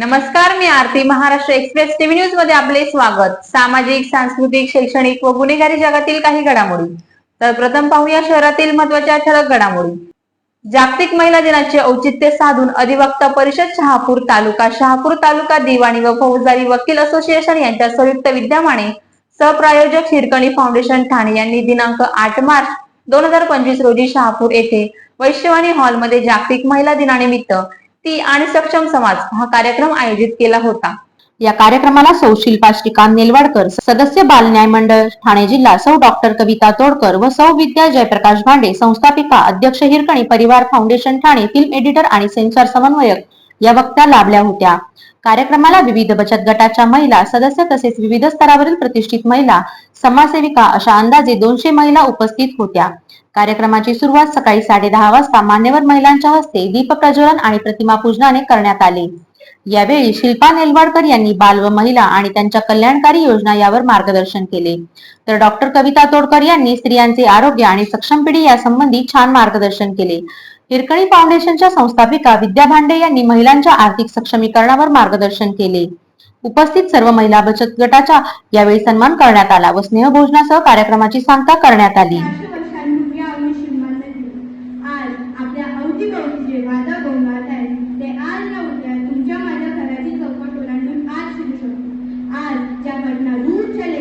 नमस्कार मी Aarti Maharashtra express TV न्यूजमध्ये आपले स्वागत. सामाजिक सांस्कृतिक शैक्षणिक व गुन्हेगारी जगातील काही घडामोडी. तर प्रथम पाहूया शहरातील महत्त्वाच्या ठळक घडामोडी. जागतिक महिला दिनाचे औचित्य साधून अधिवक्ता परिषद शहापूर तालुका शहापूर तालुका दिवाणी व फौजदारी वकील असोसिएशन यांच्या संयुक्त विद्यमाने सहप्रायोजक हिरकणी फाउंडेशन ठाणे यांनी दिनांक आठ मार्च दोन हजार पंचवीस रोजी शहापूर येथे वैश्यवाणी हॉलमध्ये जागतिक महिला दिनानिमित्त ती आणि सक्षम समाज हा कार्यक्रम आयोजित केला होता. या कार्यक्रमाला सौ शिल्पा श्रीकांत नेलवाडकर सदस्य बाल न्याय मंडळ ठाणे जिल्हा सौ डॉक्टर कविता तोडकर व सौ विद्या जयप्रकाश भांडे संस्थापिका अध्यक्ष Hirkani Parivar foundation Thane film editor आणि सेन्सॉर समन्वयक या वक्त्या लाभल्या होत्या. कार्यक्रमाला विविध बचत गटाच्या महिला सदस्य तसेच विविध स्तरावरील प्रतिष्ठित महिला समाजसेविका अशा अंदाजे दोनशे महिला उपस्थित होत्या. कार्यक्रमाची सुरुवात सकाळी साडे दहा वाजता मान्यवर महिलांच्या हस्ते दीप प्रज्वलन आणि प्रतिमा पूजनाने करण्यात आले. यावेळी शिल्पा नेलवाडकर यांनी बाल व महिला आणि त्यांच्या कल्याणकारी योजना यावर मार्गदर्शन केले. तर डॉक्टर कविता तोडकर यांनी स्त्रियांचे आरोग्य आणि सक्षम पिढी यासंबंधी छान मार्गदर्शन केले. हिरकणी फाउंडेशनच्या संस्थापिका विद्या भांडे यांनी महिलांच्या आर्थिक सक्षमीकरणावर मार्गदर्शन केले. उपस्थित सर्व महिला बचत गटाचा यावेळी सन्मान करण्यात आला व स्नेहभोजनासह कार्यक्रमाची सांगता करण्यात आली. कौतुके वादा गोंगाट आहे ते आज ना उद्या तुमच्या माझ्या घराची चौकट ओलांडून आज शिरू शकतो. आज ज्या घटना झाले